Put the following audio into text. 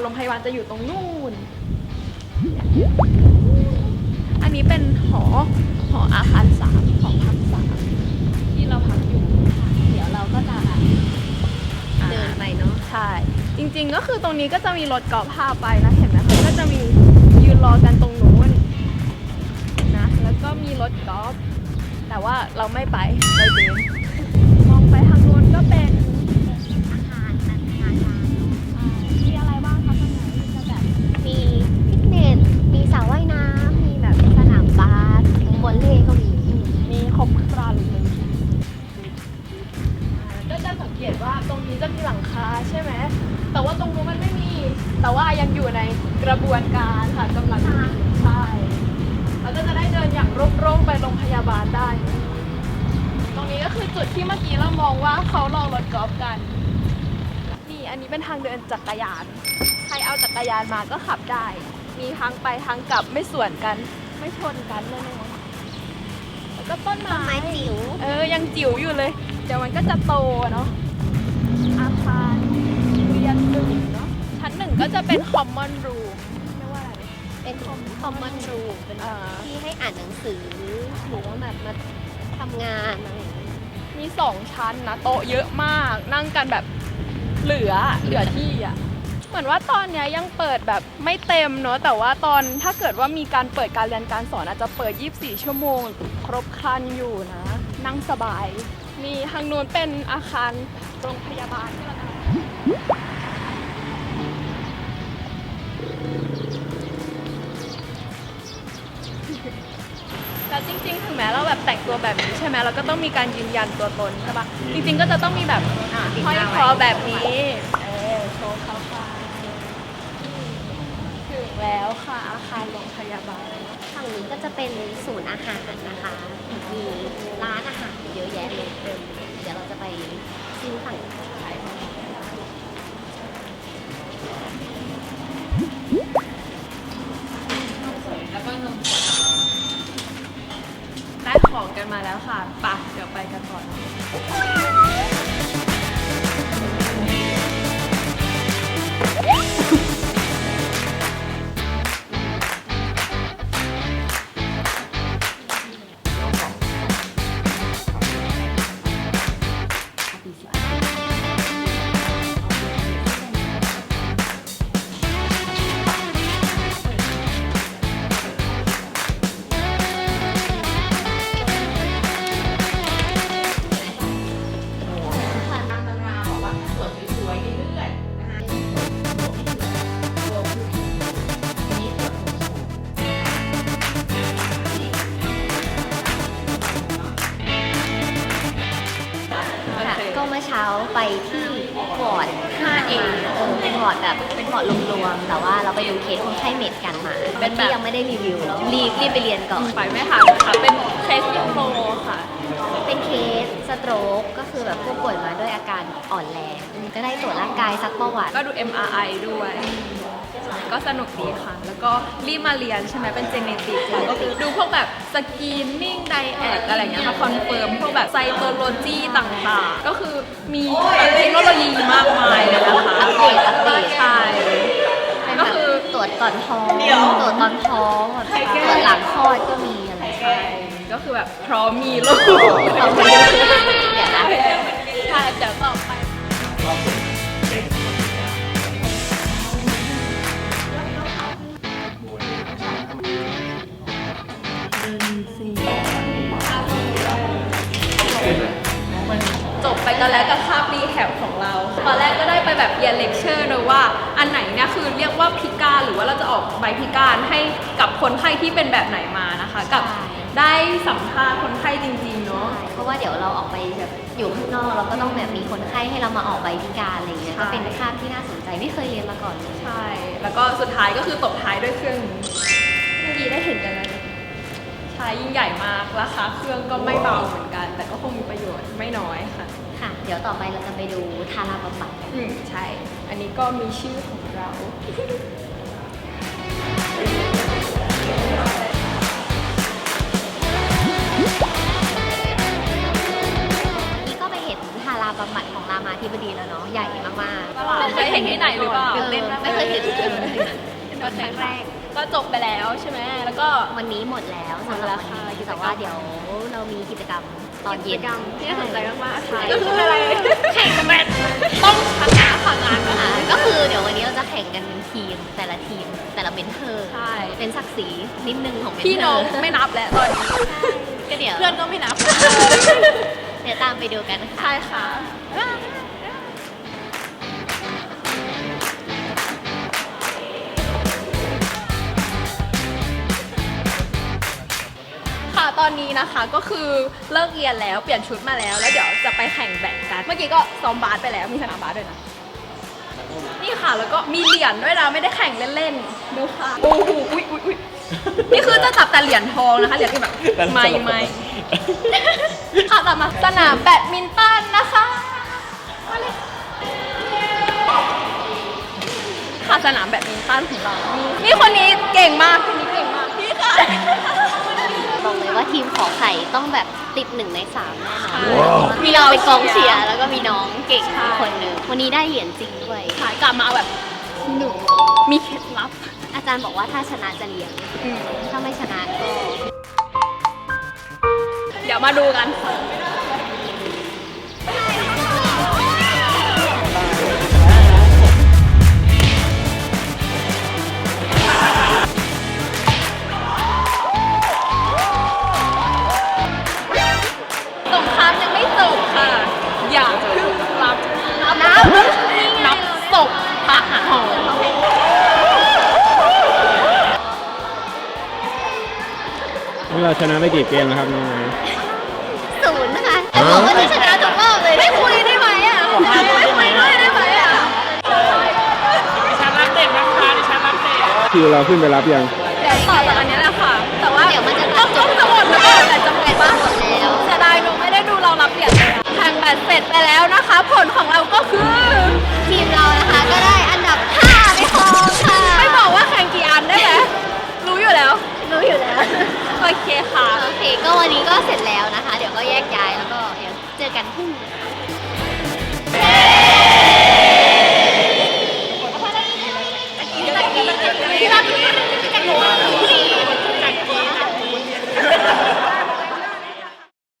โรงพยาบาลจะอยู่ตรงนู่น อันนี้เป็นหอ หออาคารสามของพักสามที่เราพักอยู่ เดี๋ยวเราก็จะเดินไปเนาะ ใช่ จริงๆก็คือตรงนี้ก็จะมีรถกอล์ฟพาไปนะเห็นไหมคะก็จะมียืนรอกันตรงนู้นนะ แล้วก็มีรถกอล์ฟแต่ว่าเราไม่ไปเราเดิน จะได้เดินอย่างโร่งๆไปโรงพยาบาลได้ ตรงนี้ก็คือจุดที่เมื่อกี้เรามองว่าเขาลองรถกอล์ฟกัน นี่อันนี้เป็นทางเดินจักรยาน ใครเอาจักรยานมาก็ขับได้ มีทางไปทางกลับไม่สวนกัน ไม่ชนกันแน่ๆแล้วก็ต้นไม้ไม้จิ๋ว เออ ยังจิ๋วอยู่เลย เดี๋ยวมันก็จะโตเนาะ อาคารเรียนหนึ่งเนาะ ชั้นหนึ่งก็จะเป็น common room เเป็นคอมคอมมอนรูมเป็นอ่าที่ให้อ่านหนังสือหรือว่าแบบมาทำงานอะไรอย่างเงี้ยมีสองชั้นนะโต๊ะเยอะมากนั่งกันแบบเหลือเหลือที่อะเหมือนว่าตอนเนี้ยยังเปิดแบบไม่เต็มเนอะแต่ว่าตอนถ้าเกิดว่ามีการเปิดการเรียนการสอนอาจจะเปิด 24 ชั่วโมง ครบครันอยู่นะ นั่งสบาย มีทางนู้นเป็นอาคารโรงพยาบาลที่เรา แล้วจริง ๆ ถึงแม้เราแบบแต่งตัวแบบนี้ใช่ไหมเราก็ต้องมีการยืนยันตัวตนใช่ปะจริง ๆ ก็จะต้องมีแบบห้อยคอแบบนี้เออโชว์เขาไปถึงแล้วค่ะอาคารโรงพยาบาลฝั่งนี้ก็จะเป็นศูนย์อาหารนะคะ มาแล้วค่ะปะเดี๋ยวไปกันก่อน ก็เมื่อเช้าไปที่วอร์ด 5A เออเป็นวอร์ดแบบเป็นวอร์ดรวมๆแต่ว่าเราไปดูเคสคนไข้เมดกันมาเป็นที่ยังไม่ได้รีวิวเนาะรีบรีบไปเรียนก่อน ไปไม่ทันค่ะเป็นเคสยูโรค่ะ เป็นเคสสโตรกก็คือแบบผู้ป่วยมาด้วยอาการอ่อนแรงก็ได้ตรวจร่างกายซักประวัติ ก็ดู MRI ด้วย ก็สนุกดีค่ะ แล้วก็รีบมาเรียนใช่ไหมเป็นเจเนติกก็คือดูพวกแบบสกรีนนิ่งไดแอดอะไรอย่างเงี้ยค่ะคอนเฟิร์มพวกแบบไซโตโลจีต่างๆ ก็คือมีเทคโนโลยีมากมายเลยนะคะอัปเดตอัปเดตใช่เป็นก็แบบคือตรวจก่อนท้องตรวจตอนท้องแบบตรวจหลังคลอดก็มีอะไรใช่ก็คือแบบพร้อมมีลูกเอาไปเดี๋ยวนะใช่เดี๋ยวต่อไอนแรกก็ได้ไปแบบเรียนเลคเชอร์เลยว่าอันไหนเนี่ยคือเรียกว่าพิการหรือว่าเราจะออกใบพิการให้กับคนไข้ที่เป็นแบบไหนมานะคะ กับได้สัมภาษณ์คนไข้จริงๆเนาะ เพราะว่าเดี๋ยวเราออกไปแบบอยู่ข้างนอกเราก็ต้องแบบมีคนไข้ให้เรามาออกใบพิการอะไรอย่างเงี้ยใช่ก็เป็นคาบที่น่าสนใจไม่เคยเรียนมาก่อนเลยใช่ แล้วก็สุดท้ายก็คือตบท้ายด้วยเครื่องนี้เมื่อกี้ได้เห็นกันแล้วนะใช้ยิ่งใหญ่มากราคาเครื่องก็ไม่เบาเหมือนกัน แต่ก็คงมีประโยชน์ไม่น้อยค่ะ ค่ะ เดี๋ยวต่อไปเราจะไปดูทาราบำบัดกัน อืมใช่ อันนี้ก็มีชื่อของเรา นี่ก็ไปเห็นทาราบำบัดของรามามาธิบดีแล้วเนาะ ใหญ่มากๆตลาดเคยเห็นที่ไหนหรือเปล่าเออไม่เคยเห็นเลยก็ครั้งแรก ก็จบไปแล้วใช่ไหม แล้วก็ วันนี้หมดแล้วสำหรับวันนี้แต่ว่าเดี๋ยวเรามีกิจกรรม ตอนเย็นที่น่าสนใจมากๆค่ะก็ก็คืคือออะไร แข่งกันแบบต้องชนะค่ะงานก็อ่าก็คือเดี๋ยววันนี้เราจะแข่งกันเป็นทีม แต่ละทีม แต่ละเมนเทอร์ใช่ เป็นศักดิ์ศรีนิดนึงของเมนเทอร์พี่น้องไม่นับแล้วตอนนี้ก็เดี๋ยวเพื่อนก็ไม่นับ เดี๋ยวตามไปดูกันค่ะใช่ค่ะ อนนี้นะคะก็คือเลิกเรียนแล้วเปลี่ยนชุดมาแล้ว แล้วเดี๋ยวจะไปแข่งแบดกัน เมื่อกี้ก็ซ้อมบาสไปแล้วมีสนามบาสด้วยนะ นี่ค่ะแล้วก็มีเหรียญด้วยนะไม่ได้แข่งเล่นๆดูค่ะโอ้โหอุ้ยอุ้ยอุ้ยนี่คือจะจับแต่เหรียญทองนะคะเหรียญที่แบบไม่ไม่ค่ะต่อมาสนามแบดมินตันนะคะมาเลยค่ะสนามแบดมินตันของเรานี่นี่คนนี้เก่งมากคนนี้เก่งมากพี่ค่ะบอกเลย ว่าทีมขอไข่ต้องแบบติดหนึ่งในสามแน่นอนใช่มีเราเป็นกองเชียร์แล้วก็มีน้องเก่งใช่อีกคนหนึ่งวันนี้ได้เหรียญจริงด้วย ขายกลับมาเอาแบบหนูมีเคล็ดลับ อาจารย์บอกว่าถ้าชนะจะเลี้ยงอืมถ้าไม่ชนะก็ เดี๋ยวมาดูกันค่ะ เราชนะไปกี่เกมแล้วครับน้องไม้ศูนย์นะคะแต่บอกว่าที่ชนะทุกรอบเลยไม่คุยได้ไหมอะไม่คุยด้วยได้ไหมอะคิวเราขึ้นไปรับยัง ค่ะโ